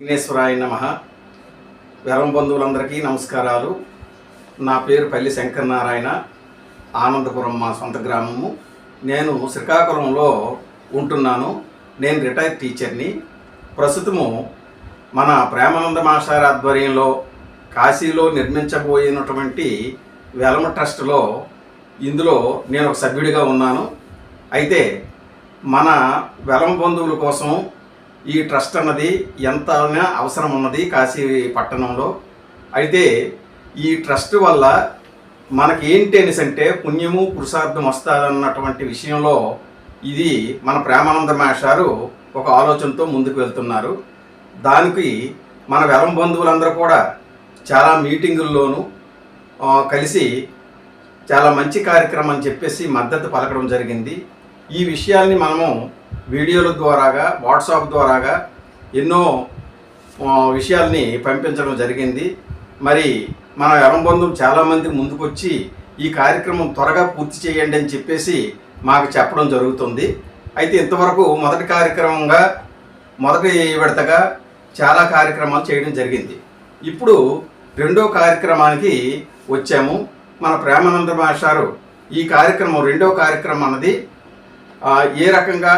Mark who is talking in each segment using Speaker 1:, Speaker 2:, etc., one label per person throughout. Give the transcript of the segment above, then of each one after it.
Speaker 1: విఘ్నేశ్వరాయ నమ. వెరం బంధువులందరికీ నమస్కారాలు. నా పేరు పల్లి శంకర్ నారాయణ ఆనందపురం మా సొంత గ్రామము. నేను శ్రీకాకుళంలో ఉంటున్నాను. నేను రిటైర్డ్ టీచర్ని. ప్రస్తుతము మన ప్రేమానంద మాస్టర్ ఆధ్వర్యంలో కాశీలో నిర్మించబోయినటువంటి వెలమ ట్రస్ట్లో ఇందులో నేను ఒక సభ్యుడిగా ఉన్నాను. అయితే మన వెలమ బంధువుల కోసం ఈ ట్రస్ట్ అన్నది ఎంత అవసరం ఉన్నది కాశీ పట్టణంలో. అయితే ఈ ట్రస్ట్ వల్ల మనకి ఏంటి అనేసి అంటే పుణ్యము పురుషార్థం వస్తుందన్నటువంటి విషయంలో ఇది మన ప్రేమానంద మహేషారు ఒక ఆలోచనతో ముందుకు వెళ్తున్నారు. దానికి మన వెలం బంధువులందరూ కూడా చాలా మీటింగుల్లోనూ కలిసి చాలా మంచి కార్యక్రమం అని చెప్పేసి మద్దతు పలకడం జరిగింది. ఈ విషయాల్ని మనము వీడియోల ద్వారాగా వాట్సాప్ ద్వారాగా ఎన్నో విషయాల్ని పంపించడం జరిగింది. మరి మన ఎరంబంధువులు చాలామంది ముందుకొచ్చి ఈ కార్యక్రమం త్వరగా పూర్తి చేయండి అని చెప్పేసి మాకు చెప్పడం జరుగుతుంది. అయితే ఇంతవరకు మొదటి కార్యక్రమంగా మొదటి విడతగా చాలా కార్యక్రమాలు చేయడం జరిగింది. ఇప్పుడు రెండో కార్యక్రమానికి వచ్చాము. మన ప్రేమానంద మాస్టారు ఈ కార్యక్రమం రెండో కార్యక్రమం అన్నది ఏ రకంగా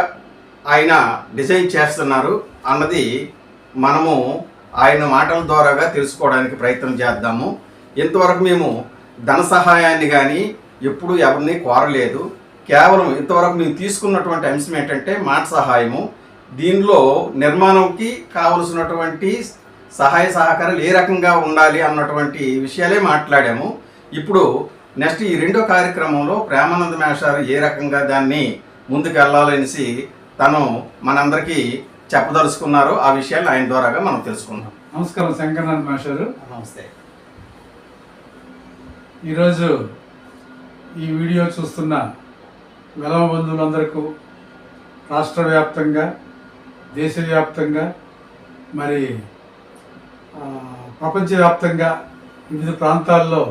Speaker 1: ఆయన డిజైన్ చేస్తున్నారు అన్నది మనము ఆయన మాటల ద్వారాగా తెలుసుకోవడానికి ప్రయత్నం చేద్దాము. ఇంతవరకు మేము ధన సహాయాన్ని కానీ ఎప్పుడు ఎవరిని కోరలేదు. కేవలం ఇంతవరకు మేము తీసుకున్నటువంటి అంశం ఏంటంటే మాట సహాయము. దీనిలో నిర్మాణంకి కావలసినటువంటి సహాయ సహకారాలు ఏ రకంగా ఉండాలి అన్నటువంటి విషయాలే మాట్లాడాము. ఇప్పుడు నెక్స్ట్ ఈ రెండో కార్యక్రమంలో ప్రేమానంద మేషారు ఏ రకంగా దాన్ని ముందుకు వెళ్ళాలనేసి తను మనందరికీ చెప్పదలుచుకున్నారో. ఆ విషయాలు ఆయన ద్వారాగా మనం తెలుసుకుందాం.
Speaker 2: నమస్కారం శంకరనాథ్ మాస్టారు.
Speaker 1: నమస్తే.
Speaker 2: ఈరోజు ఈ వీడియో చూస్తున్న వెలమ బంధువులందరికీ రాష్ట్ర వ్యాప్తంగా దేశవ్యాప్తంగా మరి ఆ, ప్రపంచవ్యాప్తంగా వివిధ ప్రాంతాల్లో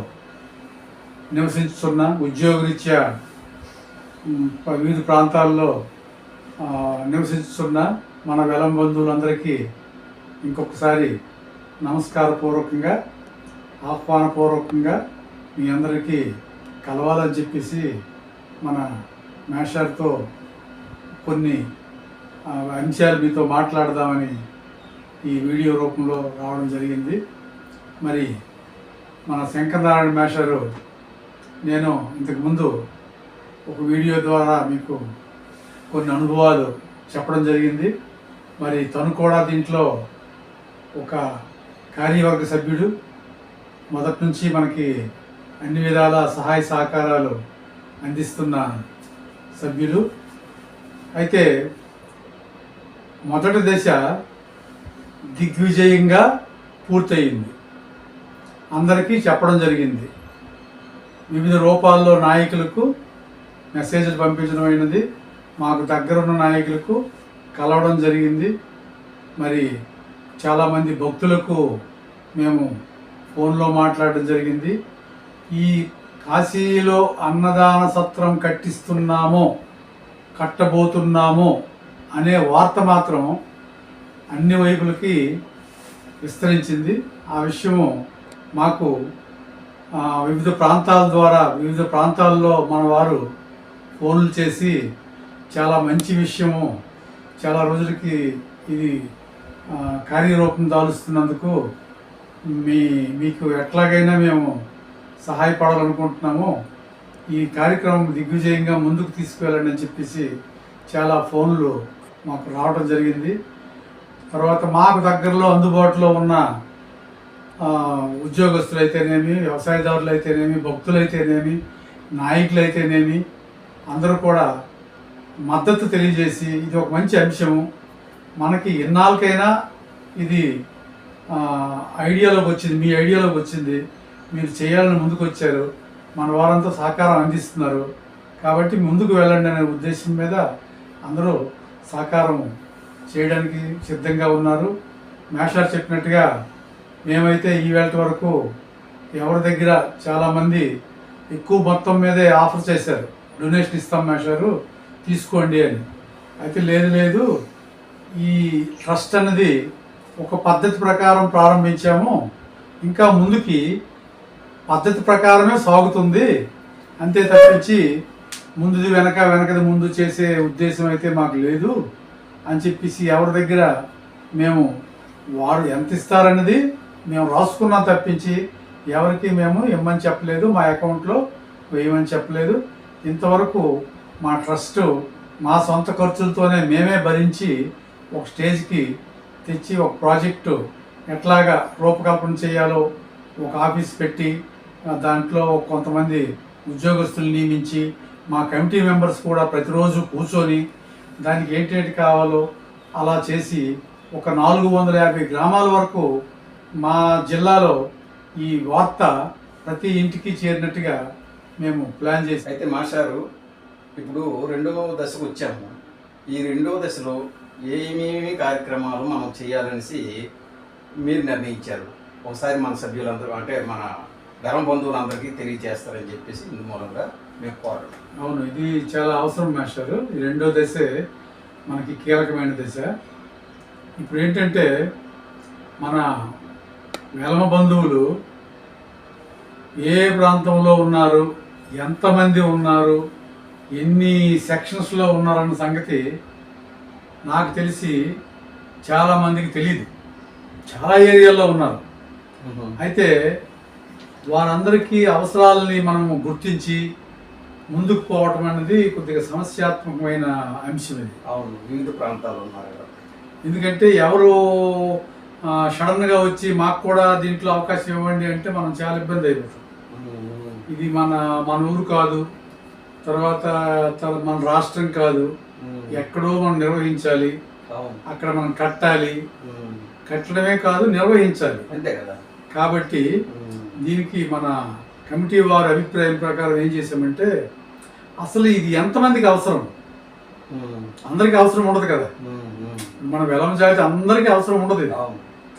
Speaker 2: నివసించుతున్న ఉద్యోగరీత్యా వివిధ ప్రాంతాల్లో నివసిస్తున్న మన వెలం బంధువులందరికీ ఇంకొకసారి నమస్కారపూర్వకంగా ఆహ్వానపూర్వకంగా మీ అందరికీ కలవాలని చెప్పేసి మన మేషార్తో కొన్ని అంశాలు మీతో మాట్లాడదామని ఈ వీడియో రూపంలో రావడం జరిగింది. మరి మన శంకరనారాయణ మేషారు నేను ఇంతకుముందు ఒక వీడియో ద్వారా మీకు కొన్ని అనుభవాలు చెప్పడం జరిగింది. మరి తను కూడా దీంట్లో ఒక కార్యవర్గ సభ్యుడు. మొదటి నుంచి మనకి అన్ని విధాల సహాయ సహకారాలు అందిస్తున్న సభ్యులు అయితే మొదటి దశ దిగ్విజయంగా పూర్తయింది. అందరికీ చెప్పడం జరిగింది. వివిధ రూపాల్లో నాయకులకు మెసేజ్లు పంపించడం అయినది. మాకు దగ్గరున్న నాయకులకు కలవడం జరిగింది. మరి చాలామంది భక్తులకు మేము ఫోన్లో మాట్లాడడం జరిగింది. ఈ కాశీలో అన్నదాన సత్రం కట్టిస్తున్నామో కట్టబోతున్నామో అనే వార్త మాత్రం అన్ని వైపులకి విస్తరించింది. ఆ విషయము మాకు వివిధ ప్రాంతాల ద్వారా వివిధ ప్రాంతాల్లో మన వారు ఫోన్లు చేసి చాలా మంచి విషయము. చాలా రోజులకి ఇది కార్యరూపం దాలుస్తున్నందుకు మీ మీకు ఎట్లాగైనా మేము సహాయపడాలనుకుంటున్నాము. ఈ కార్యక్రమం దిగ్విజయంగా ముందుకు తీసుకువెళ్ళండి అని చెప్పేసి చాలా ఫోన్లు మాకు రావడం జరిగింది. తర్వాత మాకు దగ్గరలో అందుబాటులో ఉన్న ఉద్యోగస్తులు అయితేనేమి వ్యవసాయదారులు అయితేనేమి భక్తులైతేనేని నాయకులు అయితేనేమి అందరూ కూడా మద్దతు తెలియజేసి ఇది ఒక మంచి అంశము. మనకి ఎన్నాళ్ళకైనా ఇది ఐడియాలోకి వచ్చింది మీ ఐడియాలోకి వచ్చింది. మీరు చేయాలని ముందుకు వచ్చారు మన వారంతా సహకారం అందిస్తున్నారు. కాబట్టి ముందుకు వెళ్ళండి అనే ఉద్దేశం మీద అందరూ సహకారం చేయడానికి సిద్ధంగా ఉన్నారు. మేషార్ చెప్పినట్టుగా మేమైతే ఈ వరకు ఎవరి దగ్గర చాలామంది ఎక్కువ మొత్తం మీదే ఆఫర్ చేశారు. డొనేషన్ ఇస్తాం మేషారు. తీసుకోండి అని. అయితే లేదు లేదు. ఈ ట్రస్ట్ అనేది ఒక పద్ధతి ప్రకారం ప్రారంభించాము. ఇంకా ముందుకి పద్ధతి ప్రకారమే సాగుతుంది. అంతే తప్పించి ముందుది వెనక వెనకది ముందు చేసే ఉద్దేశం అయితే మాకు లేదు అని చెప్పేసి ఎవరి దగ్గర మేము వారు ఎంత ఇస్తారన్నది మేము రాసుకున్నాం తప్పించి ఎవరికి మేము ఇమ్మని చెప్పలేదు. మా అకౌంట్లో వేయమని చెప్పలేదు. ఇంతవరకు మా ట్రస్ట్ మా సొంత ఖర్చులతోనే మేమే భరించి ఒక స్టేజ్కి తెచ్చి ఒక ప్రాజెక్టు ఎట్లాగా రూపకల్పన చేయాలో ఒక ఆఫీస్ పెట్టి దాంట్లో కొంతమంది ఉద్యోగస్తులు నియమించి మా కమిటీ మెంబర్స్ కూడా ప్రతిరోజు కూర్చొని దానికి ఏంటేంటి కావాలో అలా చేసి ఒక నాలుగు వందల యాభై గ్రామాల వరకు మా జిల్లాలో ఈ వార్త ప్రతి ఇంటికి చేరినట్టుగా మేము ప్లాన్ చేసి
Speaker 1: అయితే మాస్టారు ఇప్పుడు రెండవ దశకు వచ్చాము. ఈ రెండవ దశలో ఏమేమి కార్యక్రమాలు మనం చేయాలనేసి మీరు నిర్ణయించారు. ఒకసారి మన సభ్యులందరూ అంటే మన ధర్మ బంధువులందరికీ తెలియజేస్తారని చెప్పేసి ఇందు మూలంగా మేము కోరడం.
Speaker 2: అవును ఇది చాలా అవసరం మాస్టర్. ఈ రెండో దశ మనకి కీలకమైన దశ. ఇప్పుడు ఏంటంటే మన వెలమ బంధువులు ఏ ప్రాంతంలో ఉన్నారు? ఎంతమంది ఉన్నారు? ఎన్ని సెక్షన్స్లో ఉన్నారన్న సంగతి నాకు తెలిసి చాలా మందికి తెలియదు చాలా ఏరియాల్లో ఉన్నారు. అయితే వారందరికీ అవసరాలని మనము గుర్తించి ముందుకు పోవటం అనేది కొద్దిగా సమస్యాత్మకమైన అంశం ఇది.
Speaker 1: అవును వివిధ ప్రాంతాలు ఉన్నారు.
Speaker 2: ఎందుకంటే ఎవరు సడన్గా వచ్చి మాకు కూడా దీంట్లో అవకాశం ఇవ్వండి అంటే మనం చాలా ఇబ్బంది అయిపోతాం. ఇది మన మన ఊరు కాదు. తర్వాత తర- మన రాష్ట్రం కాదు ఎక్కడో మనం నిర్వహించాలి. అక్కడ మనం కట్టాలి. కట్టడమే కాదు నిర్వహించాలి.
Speaker 1: అంతే కదా.
Speaker 2: కాబట్టి దీనికి మన కమిటీ వారి అభిప్రాయం ప్రకారం ఏం చేసామంటే అసలు ఇది ఎంతమందికి అవసరం? అందరికీ అవసరం ఉండదు కదా. మన వెలం జాతి అందరికీ అవసరం ఉండదు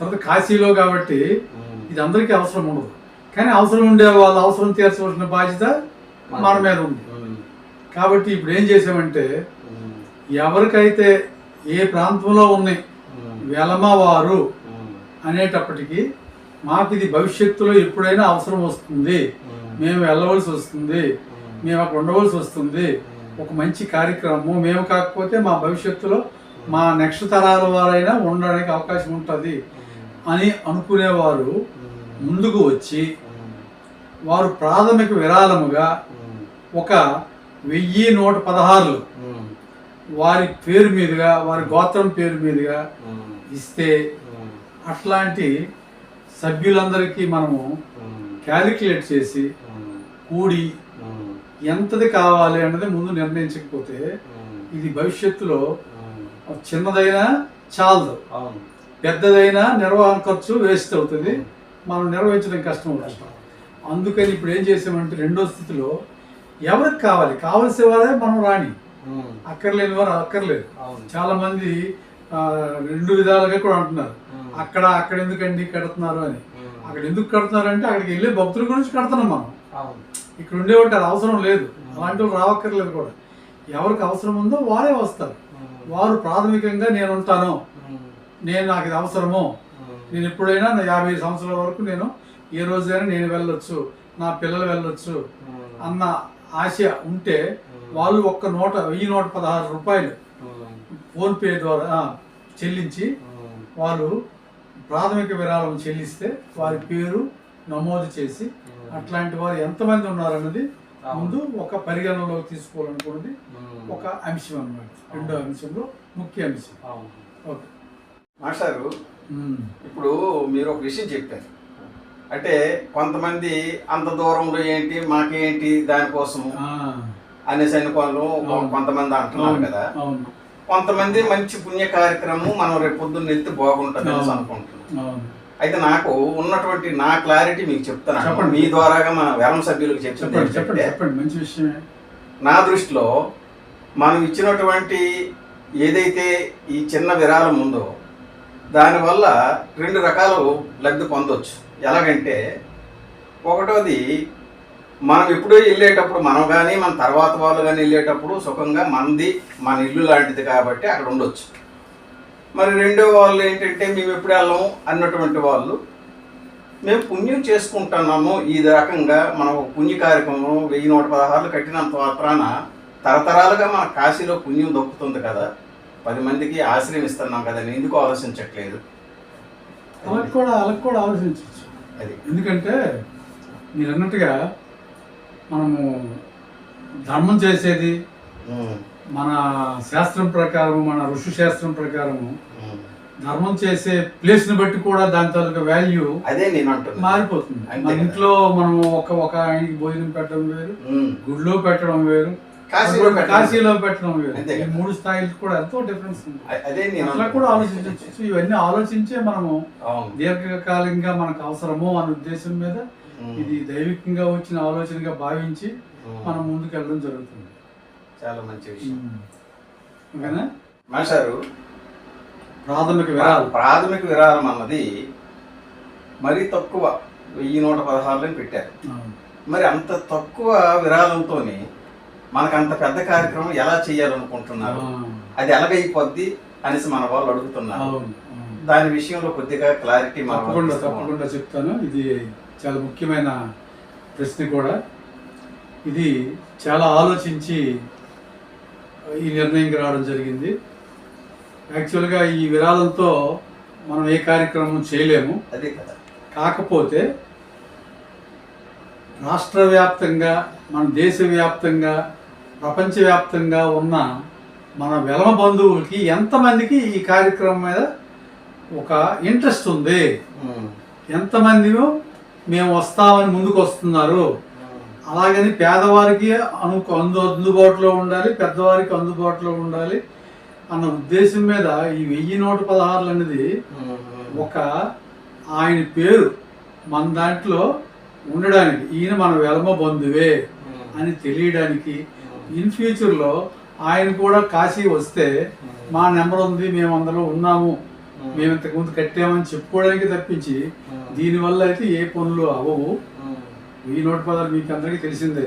Speaker 2: తర్వాత కాశీలో కాబట్టి ఇది అందరికీ అవసరం ఉండదు. కానీ అవసరం ఉండే వాళ్ళ అవసరం తీర్చవలసిన బాధ్యత మన మీద ఉంది. కాబట్టి ఇప్పుడు ఏం చేసామంటే ఎవరికైతే ఏ ప్రాంతంలో ఉన్నాయి వెలమ వారు అనేటప్పటికీ మాకు ఇది భవిష్యత్తులో ఎప్పుడైనా అవసరం వస్తుంది. మేము వెళ్ళవలసి వస్తుంది. మేము అక్కడ ఉండవలసి వస్తుంది. ఒక మంచి కార్యక్రమం మేము కాకపోతే మా భవిష్యత్తులో మా నెక్స్ట్ తరాల వారైనా ఉండడానికి అవకాశం ఉంటుంది అని అనుకునేవారు. ముందుకు వచ్చి వారు ప్రాథమిక విరాళముగా ఒక వెయ్యి నూట పదహారులు. వారి పేరు మీదుగా వారి గోత్రం పేరు మీదుగా ఇస్తే అట్లాంటి సభ్యులందరికీ మనము క్యాలిక్యులేట్ చేసి కూడి ఎంతది కావాలి అన్నది ముందు నిర్ణయించకపోతే ఇది భవిష్యత్తులో చిన్నదైనా చాలదు. పెద్దదైనా నిర్వహణ ఖర్చు వేస్ట్ అవుతుంది. మనం నిర్వహించడం కష్టం అవుతుంది. అందుకని ఇప్పుడు ఏం చేసామంటే రెండో స్థితిలో ఎవరికి కావాలి? కావలసిన వారే మనం రాని అక్కర్లేని వారు అక్కర్లేదు. చాలా మంది రెండు విధాలుగా కూడా అంటున్నారు. అక్కడ అక్కడ ఎందుకండి కడుతున్నారు అని. అక్కడ ఎందుకు కడుతున్నారు అంటే అక్కడికి వెళ్ళే భక్తుల గురించి కడుతున్నాం మనం. ఇక్కడ ఉండేవాడికి అది అవసరం లేదు. అలాంటి వాళ్ళు రావక్కర్లేదు కూడా. ఎవరికి అవసరం ఉందో వారే వస్తారు. వారు ప్రాథమికంగా నేను ఉంటాను. నేను నాకు ఇది అవసరము. నేను ఎప్పుడైనా నా యాభై సంవత్సరాల వరకు నేను ఏ రోజైనా నేను వెళ్ళొచ్చు. నా పిల్లలు వెళ్ళొచ్చు. అన్న ఆశ ఉంటే వాళ్ళు ఒక్క నూట వెయ్యి నూట పదహారు రూపాయలు ఫోన్పే ద్వారా చెల్లించి వాళ్ళు ప్రాథమిక విరాళం చెల్లిస్తే వారి పేరు నమోదు చేసి అట్లాంటి వారు ఎంతమంది ఉన్నారన్నది ముందు ఒక పరిగణనలోకి తీసుకోవాలనుకున్నది ఒక అంశం అన్నమాట. రెండో అంశంలో ముఖ్య అంశం. ఓకే.
Speaker 1: మాస్టారు. ఇప్పుడు మీరు ఒక విషయం చెప్పారు. అంటే కొంతమంది అంత దూరంలో ఏంటి మాకేంటి దానికోసం అనేసి అనుకోవాలి
Speaker 2: అవును.
Speaker 1: కొంతమంది అంటున్నారు కదా. కొంతమంది మంచి పుణ్య కార్యక్రమం మనం రేపు పొద్దున్న వెళ్తే బాగుంటుంది అనేసి. అనుకుంటున్నాం అయితే నాకు ఉన్నటువంటి నా క్లారిటీ మీకు చెప్తాను
Speaker 2: చెప్పండి.
Speaker 1: మీ ద్వారాగా మన వేలం సభ్యులకు
Speaker 2: చెప్పండి చెప్పండి. మంచి విషయమే.
Speaker 1: నా దృష్టిలో మనం ఇచ్చినటువంటి ఏదైతే ఈ చిన్న విరాళం ఉందో దానివల్ల రెండు రకాలు లబ్ధి పొందొచ్చు. ఎలాగంటే ఒకటోది మనం ఎప్పుడో వెళ్ళేటప్పుడు మనం కానీ మన తర్వాత వాళ్ళు కానీ వెళ్ళేటప్పుడు సుఖంగా మనది మన ఇల్లు లాంటిది కాబట్టి అక్కడ ఉండొచ్చు. మరి రెండో వాళ్ళు ఏంటంటే మేము ఎప్పుడు వెళ్ళము అన్నటువంటి వాళ్ళు మేము పుణ్యం చేసుకుంటున్నాము. ఈ రకంగా మనం ఒక పుణ్య కార్యక్రమం వెయ్యి నూట పదహారులు కట్టినంత మాత్రాన తరతరాలుగా మన కాశీలో పుణ్యం దొక్కుతుంది కదా. పది మందికి ఆశ్రయం ఇస్తున్నాం కదా. అని ఎందుకు ఆలోచించట్లేదు?
Speaker 2: వాళ్ళకి కూడా వాళ్ళకి కూడా ఆలోచించవచ్చు
Speaker 1: అది
Speaker 2: ఎందుకంటే మీరు అన్నట్టుగా మనము ధర్మం చేసేది మన శాస్త్రం ప్రకారం మన ఋషి శాస్త్రం ప్రకారము
Speaker 1: ఉమ్.
Speaker 2: ధర్మం చేసే ప్లేస్ని బట్టి కూడా దాని తాలూకా వాల్యూ
Speaker 1: అదే నేను
Speaker 2: మారిపోతుంది మన. ఇంట్లో మనం ఒక ఒక ఆయనకి భోజనం పెట్టడం వేరు. గుడిలో పెట్టడం వేరు
Speaker 1: కాశీలో.
Speaker 2: కాశీలో పెట్టడం ఈ. మూడు స్థాయిలు కూడా ఎంతో డిఫరెన్స్ ఉంది
Speaker 1: అదే
Speaker 2: అట్లా కూడా. ఆలోచించవచ్చు ఇవన్నీ ఆలోచించే మనము దీర్ఘకాలికంగా మనకు అవసరము అనే ఉద్దేశం మీద. ఇది దైవికంగా వచ్చిన ఆలోచనగా భావించి. మనం ముందుకు వెళ్ళడం జరుగుతుంది
Speaker 1: చాలా మంచి విషయం
Speaker 2: ఓకేనా
Speaker 1: మాస్టారు
Speaker 2: ప్రాథమిక విరాలు
Speaker 1: ప్రాథమిక విరాళం అన్నది మరీ తక్కువ వెయ్యి నూట పదహారులని పెట్టారు. మరి అంత తక్కువ విరాళంతోనే మనకు అంత పెద్ద కార్యక్రమం ఎలా చేయాలనుకుంటున్నారు? అది ఎలాగైపోద్ది అనేసి మన వాళ్ళు అడుగుతున్నారు. దాని విషయంలో కొద్దిగా క్లారిటీ
Speaker 2: తప్పకుండా. తప్పకుండా చెప్తాను. ఇది చాలా ముఖ్యమైన ప్రశ్న కూడా. ఇది చాలా ఆలోచించి ఈ నిర్ణయంకి రావడం జరిగింది. యాక్చువల్గా ఈ విరాళంతో మనం ఏ కార్యక్రమం చేయలేము.
Speaker 1: అదే కదా.
Speaker 2: కాకపోతే రాష్ట్ర వ్యాప్తంగా మన దేశవ్యాప్తంగా ప్రపంచవ్యాప్తంగా ఉన్న మన వెలమ బంధువులకి ఎంతమందికి ఈ కార్యక్రమం మీద ఒక ఇంట్రెస్ట్ ఉంది. ఎంతమంది మేము వస్తామని ముందుకు వస్తున్నారు అలాగని పేదవారికి అను అందు అందుబాటులో ఉండాలి పెద్దవారికి అందుబాటులో ఉండాలి అన్న ఉద్దేశం మీద ఈ వెయ్యి నూట పదహారులు అనేది. ఒక ఆయన పేరు మన దాంట్లో ఉండడానికి ఈయన మన వెలమ బంధువే. అని తెలియడానికి ఇన్ ఫ్యూచర్లో ఆయన కూడా కాశీ వస్తే మా నెంబర్ ఉంది మేము అందులో ఉన్నాము. మేము ఇంతకుముందు కట్టామని చెప్పుకోవడానికి తప్పించి దీనివల్ల అయితే ఏ పనులు అవ్వవు. వెయ్యి నూట పదహారు మీకు అందరికీ తెలిసిందే.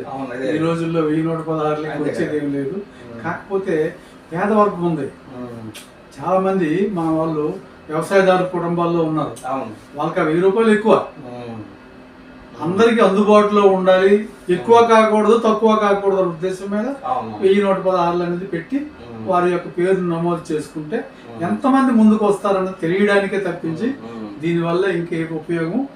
Speaker 2: ఈ రోజుల్లో వెయ్యి నూట పదహారులకి
Speaker 1: అంతే
Speaker 2: వచ్చేది ఏం లేదు. కాకపోతే పేదవర్గం ఉంది. చాలా మంది మన వాళ్ళు వ్యవసాయదారు కుటుంబాల్లో ఉన్నారు. వాళ్ళకి ఆ వెయ్యి రూపాయలు ఎక్కువ. అందరికీ అందుబాటులో ఉండాలి. ఎక్కువ కాకూడదు తక్కువ కాకూడదు అనే ఉద్దేశం మీద వెయ్యి నూట పదహారులు అనేది పెట్టి. వారి యొక్క పేరు నమోదు చేసుకుంటే ఎంతమంది ముందుకు వస్తారన్నది తెలియడానికే తప్పించి. దీనివల్ల ఇంకే ఉపయోగం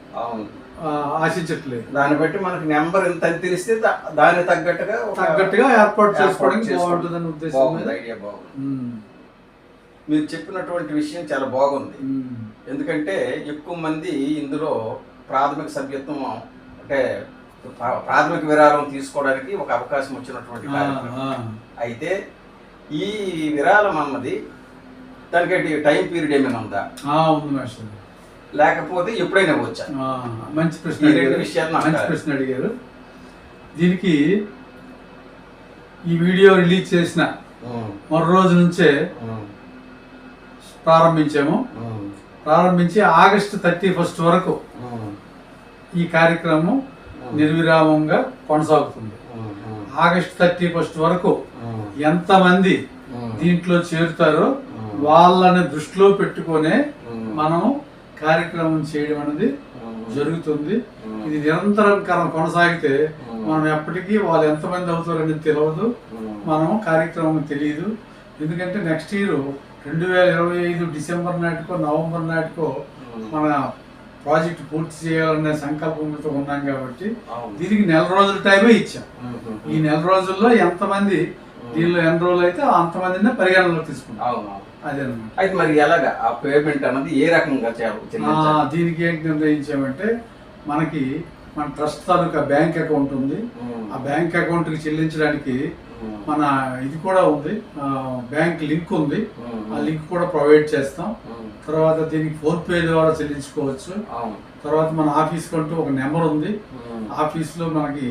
Speaker 2: ఆశించట్లేదు.
Speaker 1: దాన్ని బట్టి మనకి నెంబర్ ఎంత తెలిస్తే దా- దానికి తగ్గట్టుగా
Speaker 2: తగ్గట్టుగా ఏర్పాటు చేసుకోవడానికి
Speaker 1: చేసుకోవడం.
Speaker 2: బాగుంటుందన్న ఉద్దేశం
Speaker 1: ఐడియా బాగుంది. మీరు చెప్పినటువంటి విషయం చాలా బాగుంది. ఎందుకంటే ఎక్కువ మంది ఇందులో ప్రాథమిక సభ్యత్వం అంటే ప్రా- ప్రాథమిక విరాళం తీసుకోవడానికి ఒక అవకాశం వచ్చినటువంటి. అయితే ఈ విరాళం అన్నది దానికి టైం పీరియడ్ ఏమైనా ఉందా? లేకపోతే ఎప్పుడైనా వచ్చా
Speaker 2: ఆ, మంచి ప్రశ్న
Speaker 1: రెండు. విషయాలు
Speaker 2: మంచి. ప్రశ్న అడిగారు. దీనికి ఈ వీడియో రిలీజ్ చేసిన మరో రోజు నుంచే ప్రారంభించాము. ప్రారంభించి ఆగస్టు థర్టీ ఫస్ట్ వరకు ఈ కార్యక్రమం నిర్విరామంగా కొనసాగుతుంది. ఆగస్టు థర్టీ ఫస్ట్ వరకు ఎంతమంది దీంట్లో చేరుతారో వాళ్ళని దృష్టిలో పెట్టుకొనే మనం కార్యక్రమం చేయడం అనేది జరుగుతుంది. ఇది నిరంతరం కరం కొనసాగితే మనం ఎప్పటికీ వాళ్ళు ఎంతమంది అవుతారని తెలియదు మనం కార్యక్రమం తెలియదు. ఎందుకంటే నెక్స్ట్ ఇయర్ రెండు వేల ఇరవై ఐదు డిసెంబర్ నాటికో నవంబర్ నాటికో మన ప్రాజెక్ట్ పూర్తి చేయాలనే సంకల్పంతో ఉన్నాం కాబట్టి దీనికి నెల రోజుల టైమే ఇచ్చాం. ఈ నెల రోజుల్లో ఎంతమంది దీనిలో ఎన్రోల్ అయితే అంతమందిని పరిగణనలో తీసుకుంటాం
Speaker 1: అవును
Speaker 2: అదేనమాట
Speaker 1: అయితే మరి ఎలాగా ఆ పేమెంట్ అన్నది ఏ రకంగా?
Speaker 2: దీనికి ఏంటి నిర్ణయించామంటే మనకి మన ట్రస్ట్ తాలూకా బ్యాంక్ అకౌంట్ ఉంది. ఆ బ్యాంక్ అకౌంట్కి చెల్లించడానికి మన ఇది కూడా ఉంది. బ్యాంక్ లింక్ ఉంది.
Speaker 1: ఉమ్,
Speaker 2: ఆ లింక్ కూడా ప్రొవైడ్ చేస్తాం.
Speaker 1: ఉమ్,
Speaker 2: తర్వాత దీనికి ఫోన్ పే ద్వారా చెల్లించుకోవచ్చు. తర్వాత మన ఆఫీస్ కంటూ ఒక నెంబర్ ఉంది. ఆఫీస్లో మనకి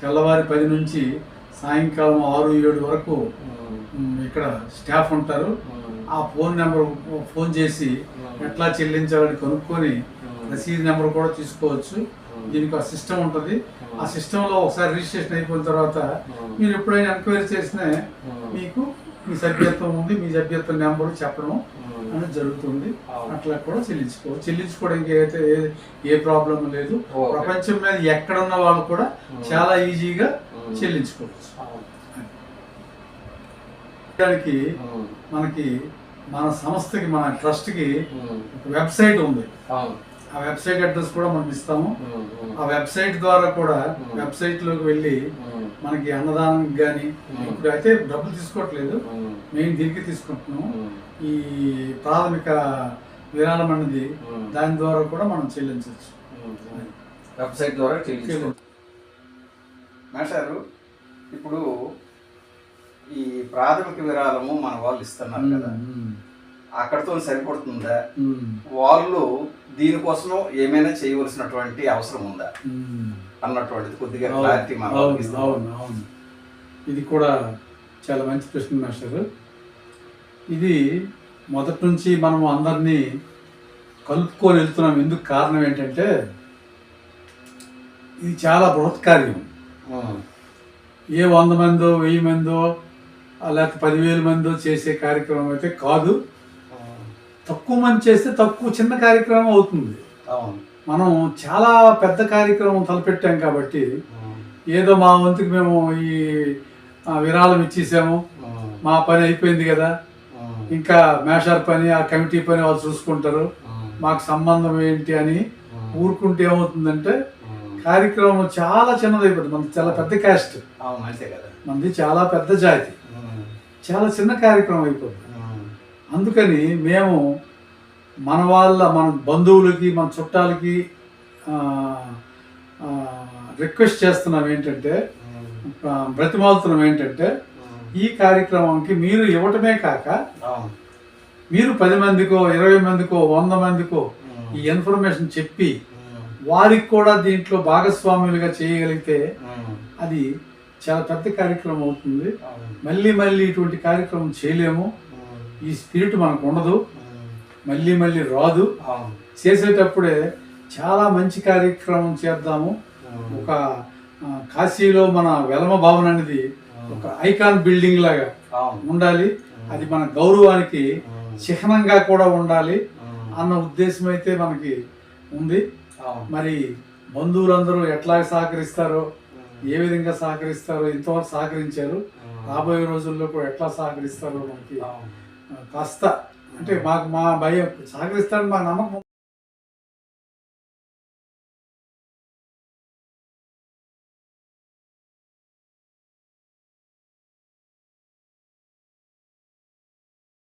Speaker 2: తెల్లవారి పది నుంచి సాయంకాలం ఆరు ఏడు వరకు ఇక్కడ స్టాఫ్ ఉంటారు. ఆ ఫోన్ నెంబర్ ఫోన్ చేసి ఎట్లా చెల్లించాలని కనుక్కొని రసీదు నెంబర్ కూడా తీసుకోవచ్చు. దీనికి ఒక సిస్టమ్ ఉంటుంది. ఆ సిస్టంలో ఒకసారి రిజిస్ట్రేషన్ అయిపోయిన తర్వాత మీరు ఎప్పుడైనా ఎంక్వైరీ చేసినా మీకు మీ సభ్యత్వం ఉంది మీ సభ్యత్వం నెంబర్ చెప్పడం అనేది జరుగుతుంది. అట్లా కూడా చెల్లించుకో చెల్లించుకోవడానికి అయితే ఏ- ప్రాబ్లం లేదు. ప్రపంచం మీద ఎక్కడ ఉన్న వాళ్ళు కూడా చాలా ఈజీగా చెల్లించుకోవచ్చు. దానికి మనకి మన సంస్థకి మన ట్రస్ట్కి వెబ్సైట్ ఉంది. ఆ వెబ్సైట్ అడ్రస్ కూడా మనం ఇస్తాము. ఆ వెబ్సైట్ ద్వారా కూడా. వెబ్సైట్లోకి వెళ్ళి మనకి అన్నదానం కానీ. ఇప్పుడు అయితే డబ్బులు తీసుకోవట్లేదు. మేము. దీనికి తీసుకుంటున్నాము. ఈ ప్రాథమిక విరాళం అనేది
Speaker 1: ఉమ్,
Speaker 2: దాని ద్వారా కూడా మనం చెల్లించవచ్చు.
Speaker 1: వెబ్సైట్ ద్వారా మాస్టారు ఇప్పుడు ఈ ప్రాథమిక విరాళము మన వాళ్ళు ఇస్తున్నారు కదా. అక్కడతో సరిపడుతుందా? వాళ్ళు దీనికోసం ఏమైనా చేయవలసినటువంటి అవసరం ఉందా? అన్నటువంటిది కొద్దిగా క్లారిటీ మన
Speaker 2: అవును ఇది కూడా చాలా మంచి ప్రశ్న మాస్టర్. ఇది మొదటి నుంచి మనం అందరినీ కలుపుకొని వెళ్తున్నాం. ఎందుకు కారణం ఏంటంటే ఇది చాలా బృహత్ కార్యం. ఏ వంద మందో వెయ్యి మందో లేకపోతే పదివేల మందో చేసే కార్యక్రమం అయితే కాదు. తక్కువ మంది చేస్తే తక్కువ చిన్న కార్యక్రమం అవుతుంది.
Speaker 1: అవును.
Speaker 2: మనం చాలా పెద్ద కార్యక్రమం తలపెట్టాం కాబట్టి ఏదో మా వంతుకి మేము ఈ విరాళం ఇచ్చేసాము. మా పని అయిపోయింది కదా. ఇంకా మేషార్ పని ఆ కమిటీ పని వాళ్ళు చూసుకుంటారు. మాకు సంబంధం ఏంటి అని ఊరుకుంటే ఏమవుతుందంటే కార్యక్రమం చాలా చిన్నదైపోతుంది. మనది చాలా పెద్ద క్యాస్ట్.
Speaker 1: అవును అంతే కదా.
Speaker 2: మనది చాలా పెద్ద జాతి. చాలా చిన్న కార్యక్రమం అయిపోతుంది. అందుకని మేము మన వాళ్ళ మన బంధువులకి మన చుట్టాలకి రిక్వెస్ట్ చేస్తున్నాం ఏంటంటే బ్రతిమాలుతున్నాం ఏంటంటే ఈ కార్యక్రమంకి మీరు ఇవ్వటమే కాక మీరు పది మందికో ఇరవై మందికో వంద మందికో ఈ ఇన్ఫర్మేషన్ చెప్పి వారికి కూడా దీంట్లో భాగస్వాములుగా చేయగలిగితే అది చాలా పెద్ద కార్యక్రమం అవుతుంది. మళ్ళీ మళ్ళీ ఇటువంటి కార్యక్రమం చేయలేము. ఈ స్పిరిట్ మనకు ఉండదు మళ్ళీ మళ్ళీ రాదు. చేసేటప్పుడే చాలా మంచి కార్యక్రమం చేద్దాము. ఒక కాశీలో మన వెలమ భవన్ అనేది ఒక ఐకాన్ బిల్డింగ్ లాగా ఉండాలి. అది మన గౌరవానికి చిహ్నంగా కూడా ఉండాలి అన్న ఉద్దేశం అయితే మనకి ఉంది. మరి బంధువులందరూ ఎట్లా సహకరిస్తారో ఏ విధంగా సహకరిస్తారో ఇంతవరకు సహకరించారు. రాబోయే రోజుల్లో కూడా ఎట్లా సహకరిస్తారో మనకి కాస్త అంటే మాకు మా భయం. సహకరిస్తాడు మా నమ్మకం.